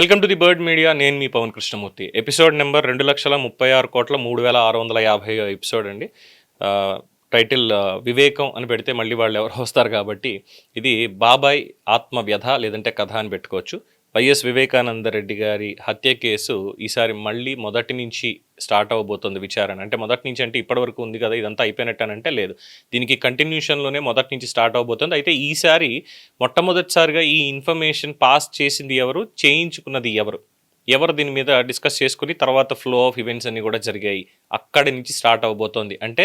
Welcome to the bird media నేను మీ Pawan Krishnamurthy. Episode number రెండు లక్షల ముప్పై ఆరు కోట్ల మూడు వేల ఆరు వందల యాభై ఎపిసోడ్ అండి. టైటిల్ వివేకం అని పెడితే మళ్ళీ వాళ్ళు ఎవరు వస్తారు కాబట్టి ఇది బాబాయ్ ఆత్మవ్యధ లేదంటే కథ అని పెట్టుకోవచ్చు. వైఎస్ వివేకానంద రెడ్డి గారి హత్య కేసు ఈసారి మళ్ళీ మొదటి నుంచి స్టార్ట్ అవబోతుంది విచారణ. అంటే మొదటి నుంచి అంటే ఇప్పటివరకు ఉంది కదా ఇదంతా అయిపోయినట్టనంటే లేదు. దీనికి కంటిన్యూషన్లోనే మొదటి నుంచి స్టార్ట్ అవబోతుంది. అయితే ఈసారి మొట్టమొదటిసారిగా ఈ ఇన్ఫర్మేషన్ పాస్ చేసింది ఎవరు చేయించుకున్నది ఎవరు? ఎవరు దీని మీద డిస్కస్ చేసుకుని తర్వాత ఫ్లో ఆఫ్ ఈవెంట్స్ అన్ని కూడా జరిగాయి. అక్కడి నుంచి స్టార్ట్ అవబోతోంది. అంటే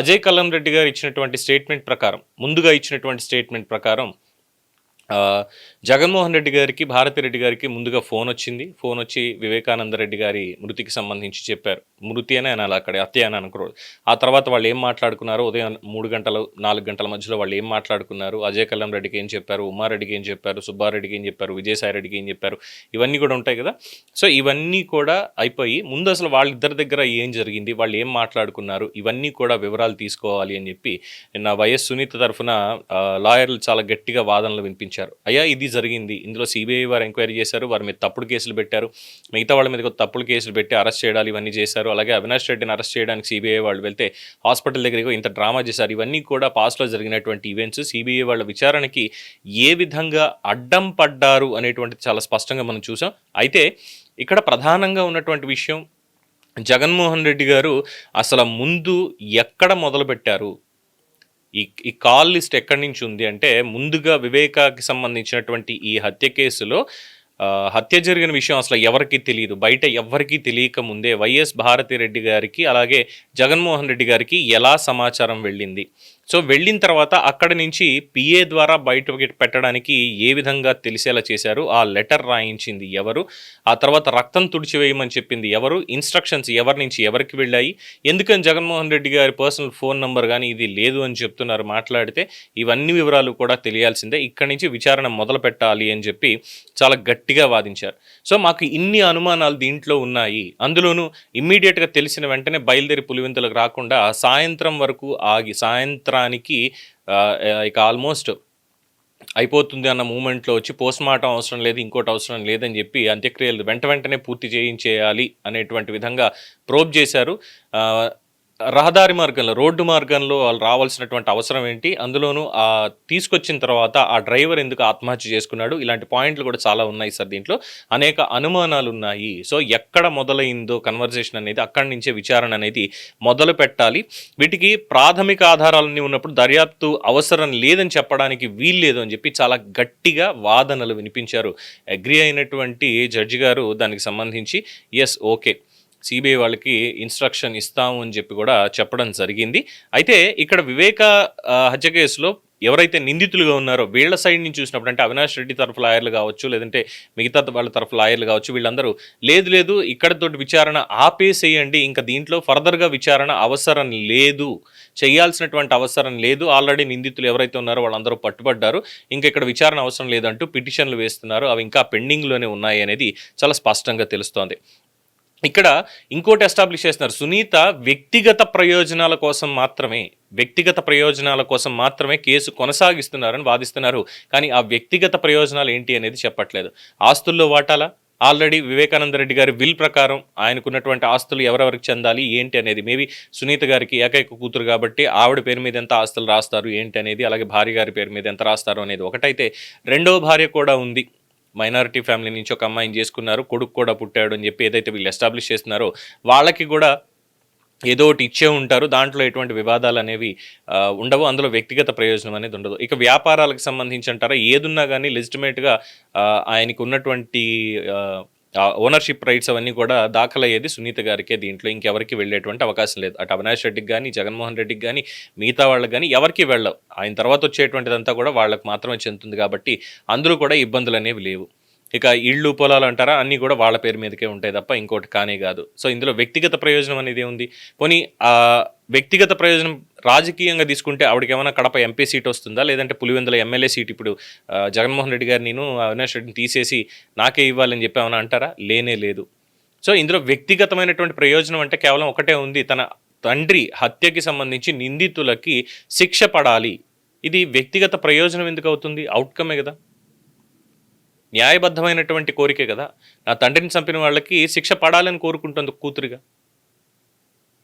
అజయ్ కల్లం రెడ్డి గారు ఇచ్చినటువంటి స్టేట్మెంట్ ప్రకారం ముందుగా ఇచ్చినటువంటి స్టేట్మెంట్ ప్రకారం జగన్మోహన్ రెడ్డి గారికి భారతి రెడ్డి గారికి ముందుగా ఫోన్ వచ్చింది. ఫోన్ వచ్చి వివేకానంద రెడ్డి గారి మృతికి సంబంధించి చెప్పారు. మృతి అనే అనాలి అక్కడ అత్య అని అనుకోరు. ఆ తర్వాత వాళ్ళు ఏం మాట్లాడుకున్నారు ఉదయం మూడు గంటలు నాలుగు గంటల మధ్యలో వాళ్ళు ఏం మాట్లాడుకున్నారు? అజయ్ కల్లం రెడ్డికి ఏం చెప్పారు? ఉమారెడ్డికి ఏం చెప్పారు? సుబ్బారెడ్డికి ఏం చెప్పారు? విజయసాయి రెడ్డికి ఏం చెప్పారు? ఇవన్నీ కూడా ఉంటాయి కదా. సో ఇవన్నీ కూడా అయిపోయి ముందు అసలు వాళ్ళిద్దరి దగ్గర ఏం జరిగింది? వాళ్ళు ఏం మాట్లాడుకున్నారు? ఇవన్నీ కూడా వివరాలు తీసుకోవాలి అని చెప్పి నిన్న వైఎస్ సునీత తరఫున లాయర్లు చాలా గట్టిగా వాదనలు వినిపించారు. అయ్యా ఇది జరిగింది. ఇందులో సిబిఐ వారు ఎంక్వైరీ చేశారు. వారి మీద తప్పుడు కేసులు పెట్టారు. మిగతా వాళ్ళ మీద కూడా తప్పుడు కేసులు పెట్టి అరెస్ట్ చేయడాలు ఇవన్నీ చేశారు. అలాగే అవినాష్ రెడ్డిని అరెస్ట్ చేయడానికి సిబిఐ వాళ్ళు వెళ్తే హాస్పిటల్ దగ్గరికి ఇంత డ్రామా చేశారు. ఇవన్నీ కూడా పాస్ట్లో జరిగినటువంటి ఈవెంట్స్ సిబిఐ వాళ్ళ విచారణకి ఏ విధంగా అడ్డం పడ్డారు అనేటువంటిది చాలా స్పష్టంగా మనం చూసాం. అయితే ఇక్కడ ప్రధానంగా ఉన్నటువంటి విషయం జగన్మోహన్ రెడ్డి గారు అసలు ముందు ఎక్కడ మొదలుపెట్టారు? ఈ ఈ కాల్ లిస్ట్ ఎక్కడి నుంచి ఉంది అంటే ముందుగా వివేకాకి సంబంధించినటువంటి ఈ హత్య కేసులో హత్య జరిగిన విషయం అసలు ఎవరికీ తెలియదు. బయట ఎవరికీ తెలియక ముందే వైఎస్ భారతి రెడ్డి గారికి అలాగే జగన్మోహన్ రెడ్డి గారికి ఎలా సమాచారం వెళ్ళింది? సో వెళ్ళిన తర్వాత అక్కడి నుంచి పిఏ ద్వారా బయటకి పెట్టడానికి ఏ విధంగా తెలిసేలా చేశారు? ఆ లెటర్ రాయించింది ఎవరు? ఆ తర్వాత రక్తం తుడిచివేయమని చెప్పింది ఎవరు? ఇన్స్ట్రక్షన్స్ ఎవరి నుంచి ఎవరికి వెళ్ళాయి? ఎందుకని జగన్మోహన్ రెడ్డి గారి పర్సనల్ ఫోన్ నంబర్ కానీ ఇది లేదు అని చెప్తున్నారు మాట్లాడితే ఇవన్నీ వివరాలు కూడా తెలియాల్సిందే. ఇక్కడి నుంచి విచారణ మొదలు పెట్టాలి అని చెప్పి చాలా గట్టిగా వాదించారు. సో మాకు ఇన్ని అనుమానాలు దీంట్లో ఉన్నాయి. అందులోనూ ఇమ్మీడియట్గా తెలిసిన వెంటనే బయలుదేరి పులివెంతులకు రాకుండా సాయంత్రం వరకు ఆగి సాయంత్రం సంవత్సరానికి ఇక ఆల్మోస్ట్ అయిపోతుంది అన్న మూమెంట్లో వచ్చి పోస్ట్ మార్టం అవసరం లేదు ఇంకోటి అవసరం లేదని చెప్పి అంత్యక్రియలు వెంట వెంటనే పూర్తి చేయించేయాలి అనేటువంటి విధంగా ప్రోబ్ చేశారు. రహదారి మార్గంలో రోడ్డు మార్గంలో వాళ్ళు రావాల్సినటువంటి అవసరం ఏంటి? అందులోనూ ఆ తీసుకొచ్చిన తర్వాత ఆ డ్రైవర్ ఎందుకు ఆత్మహత్య చేసుకున్నాడు? ఇలాంటి పాయింట్లు కూడా చాలా ఉన్నాయి సార్ దీంట్లో. అనేక అనుమానాలు ఉన్నాయి. సో ఎక్కడ మొదలైందో కన్వర్జేషన్ అనేది అక్కడి నుంచే విచారణ అనేది మొదలు పెట్టాలి. వీటికి ప్రాథమిక ఆధారాలన్నీ ఉన్నప్పుడు దర్యాప్తు అవసరం లేదని చెప్పడానికి వీల్లేదు అని చెప్పి చాలా గట్టిగా వాదనలు వినిపించారు. అగ్రి అయినటువంటి జడ్జి గారు దానికి సంబంధించి ఎస్ ఓకే సిబిఐ వాళ్ళకి ఇన్స్ట్రక్షన్ ఇస్తాము అని చెప్పి కూడా చెప్పడం జరిగింది. అయితే ఇక్కడ వివేక హత్య కేసులో ఎవరైతే నిందితులుగా ఉన్నారో వీళ్ళ సైడ్ నుంచి చూసినప్పుడు అంటే అవినాష్ రెడ్డి తరఫు లాయర్లు కావచ్చు లేదంటే మిగతా వాళ్ళ తరఫు లాయర్లు కావచ్చు వీళ్ళందరూ లేదు లేదు ఇక్కడతో విచారణ ఆపేసేయండి ఇంకా దీంట్లో ఫర్దర్గా విచారణ అవసరం లేదు చేయాల్సినటువంటి అవసరం లేదు ఆల్రెడీ నిందితులు ఎవరైతే ఉన్నారో వాళ్ళందరూ పట్టుబడ్డారు ఇంకా ఇక్కడ విచారణ అవసరం లేదంటూ పిటిషన్లు వేస్తున్నారు అవి ఇంకా పెండింగ్లోనే ఉన్నాయి అనేది చాలా స్పష్టంగా తెలుస్తోంది. ఇక్కడ ఇంకోటి ఎస్టాబ్లిష్ చేస్తున్నారు. సునీత వ్యక్తిగత ప్రయోజనాల కోసం మాత్రమే వ్యక్తిగత ప్రయోజనాల కోసం మాత్రమే కేసు కొనసాగిస్తున్నారని వాదిస్తున్నారు. కానీ ఆ వ్యక్తిగత ప్రయోజనాలు ఏంటి అనేది చెప్పట్లేదు. ఆస్తుల్లో వాటాలా? ఆల్రెడీ వివేకానంద రెడ్డి గారి విల్ ప్రకారం ఆయనకున్నటువంటి ఆస్తులు ఎవరెవరికి చెందాలి ఏంటి అనేది. మేబీ సునీత గారికి ఏకైక కూతురు కాబట్టి ఆవిడ పేరు మీద ఎంత ఆస్తులు రాస్తారు ఏంటి అనేది అలాగే భార్య గారి పేరు మీద ఎంత రాస్తారు అనేది ఒకటైతే రెండవ భార్య కూడా ఉంది. మైనారిటీ ఫ్యామిలీ నుంచి ఒక అమ్మాయిని చేసుకున్నారు కొడుకు కూడా పుట్టాడు అని చెప్పి ఏదైతే వీళ్ళు ఎస్టాబ్లిష్ చేస్తున్నారో వాళ్ళకి కూడా ఏదో ఒకటి ఇచ్చే ఉంటారు. దాంట్లో ఎటువంటి వివాదాలు అనేవి ఉండవు. అందులో వ్యక్తిగత ప్రయోజనం అనేది ఉండదు. ఇక వ్యాపారాలకు సంబంధించి అంటారా? ఏదున్నా కానీ లెజిటిమేట్గా ఆయనకు ఉన్నటువంటి ఓనర్షిప్ రైట్స్ అవన్నీ కూడా దాఖలయ్యేది సునీత గారికే దీంట్లో. ఇంకెవరికి వెళ్ళేటువంటి అవకాశం లేదు. అటు అవినాష్ రెడ్డికి కానీ జగన్మోహన్ రెడ్డికి కానీ మిగతా వాళ్ళకి కానీ ఎవరికి వెళ్ళవు. ఆయన తర్వాత వచ్చేటువంటిదంతా కూడా వాళ్ళకు మాత్రమే చెందుతుంది కాబట్టి అందులో కూడా ఇబ్బందులు అనేవి లేవు. ఇక ఇళ్ళు పొలాలు అంటారా? అన్నీ కూడా వాళ్ళ పేరు మీదకే ఉంటాయి తప్ప ఇంకోటి కానే కాదు. సో ఇందులో వ్యక్తిగత ప్రయోజనం అనేది ఉంది పోనీ ఆ వ్యక్తిగత ప్రయోజనం రాజకీయంగా తీసుకుంటే ఆవిడకి ఏమైనా కడప ఎంపీ సీట్ వస్తుందా? లేదంటే పులివెందుల ఎమ్మెల్యే సీట్ ఇప్పుడు జగన్మోహన్ రెడ్డి గారు నేను అవినాష్ రెడ్డిని తీసేసి నాకే ఇవ్వాలని చెప్పి ఏమైనా అంటారా? లేనే లేదు. సో ఇందులో వ్యక్తిగతమైనటువంటి ప్రయోజనం అంటే కేవలం ఒకటే ఉంది. తన తండ్రి హత్యకి సంబంధించి నిందితులకి శిక్ష పడాలి. ఇది వ్యక్తిగత ప్రయోజనం ఎందుకు అవుతుంది? అవుట్కమే కదా. న్యాయబద్ధమైనటువంటి కోరికే కదా. నా తండ్రిని చంపిన వాళ్ళకి శిక్ష పడాలని కోరుకుంటుంది కూతురిగా.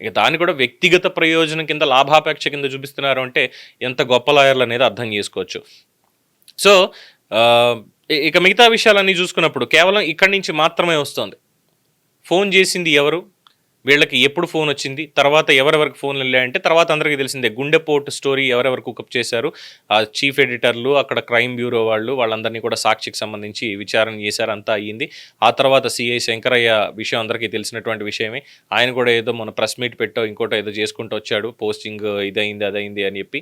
ఇక దాన్ని కూడా వ్యక్తిగత ప్రయోజనం కింద లాభాపేక్ష కింద చూపిస్తున్నారు అంటే ఎంత గొప్ప లాయర్లు అనేది అర్థం చేసుకోవచ్చు. సో ఇక మిగతా విషయాలన్నీ చూసుకున్నప్పుడు కేవలం ఇక్కడి నుంచి మాత్రమే వస్తుంది. ఫోన్ చేసింది ఎవరు? వీళ్ళకి ఎప్పుడు ఫోన్ వచ్చింది తర్వాత ఎవరెవరికి ఫోన్లు వెళ్ళాయంటే తర్వాత అందరికీ తెలిసిందే గుండెపోటు స్టోరీ ఎవరెవరు కుకప్ చేశారు ఆ చీఫ్ ఎడిటర్లు అక్కడ క్రైమ్ బ్యూరో వాళ్ళు వాళ్ళందరినీ కూడా సాక్షికి సంబంధించి విచారణ చేశారు అంతా అయ్యింది. ఆ తర్వాత సిఐ శంకరయ్య విషయం అందరికీ తెలిసినటువంటి విషయమే. ఆయన కూడా ఏదో మన ప్రెస్ మీట్ పెట్టో ఇంకోటో ఏదో చేసుకుంటూ వచ్చాడు పోస్టింగ్ ఇదైంది అదైంది అని చెప్పి.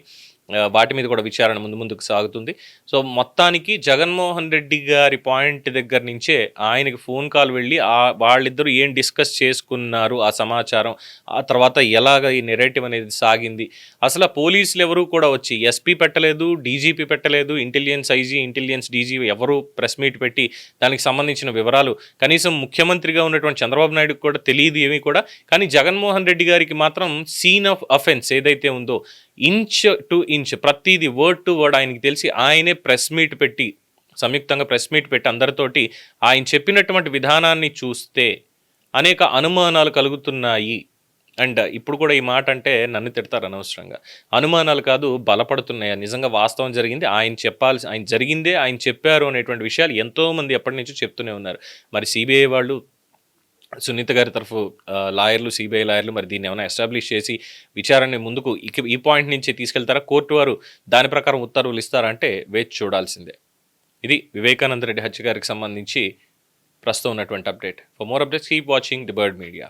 వాటి మీద కూడా విచారణ ముందు ముందుకు సాగుతుంది. సో మొత్తానికి జగన్మోహన్ రెడ్డి గారి పాయింట్ దగ్గర నుంచే ఆయనకి ఫోన్ కాల్ వెళ్ళి ఆ వాళ్ళిద్దరూ ఏం డిస్కస్ చేసుకున్నారు ఆ సమాచారం ఆ తర్వాత ఎలాగ ఈ నెరేటివ్ అనేది సాగింది. అసలు పోలీసులు ఎవరు కూడా వచ్చి ఎస్పీ పెట్టలేదు డీజీపీ పెట్టలేదు ఇంటెలిజెన్స్ ఐజీ ఇంటెలిజెన్స్ డీజీ ఎవరు ప్రెస్ మీట్ పెట్టి దానికి సంబంధించిన వివరాలు కనీసం ముఖ్యమంత్రిగా ఉన్నటువంటి చంద్రబాబు నాయుడుకి కూడా తెలియదు ఏమీ కూడా. కానీ జగన్మోహన్ రెడ్డి గారికి మాత్రం సీన్ ఆఫ్ అఫెన్స్ ఏదైతే ఉందో ఇంచ్ టు ఇంచ్ ప్రతిదీ వర్డ్ టు వర్డ్ ఆయనకి తెలిసి ఆయనే ప్రెస్ మీట్ పెట్టి సంయుక్తంగా ప్రెస్ మీట్ పెట్టి అందరితోటి ఆయన చెప్పినటువంటి విధానాన్ని చూస్తే అనేక అనుమానాలు కలుగుతున్నాయి. అండ్ ఇప్పుడు కూడా ఈ మాట అంటే నన్ను తిడతారు అనవసరంగా. అనుమానాలు కాదు బలపడుతున్నాయి. నిజంగా వాస్తవం జరిగింది. ఆయన చెప్పాల్సి ఆయన జరిగిందే ఆయన చెప్పారు అనేటువంటి విషయాలు ఎంతోమంది ఎప్పటి నుంచో చెప్తూనే ఉన్నారు. మరి సిబిఐ వాళ్ళు సునీత గారి తరఫు లాయర్లు సిబిఐ లాయర్లు మరి దీన్ని ఏమైనా ఎస్టాబ్లిష్ చేసి విచారణ ముందుకు ఈ పాయింట్ నుంచి తీసుకెళ్తారా? కోర్టు వారు దాని ప్రకారం ఉత్తర్వులు ఇస్తారంటే వేచి చూడాల్సిందే. ఇది వివేకానంద రెడ్డి హత్య గారికి సంబంధించి ప్రస్తుతం ఉన్నటువంటి update. For more updates keep watching the bird media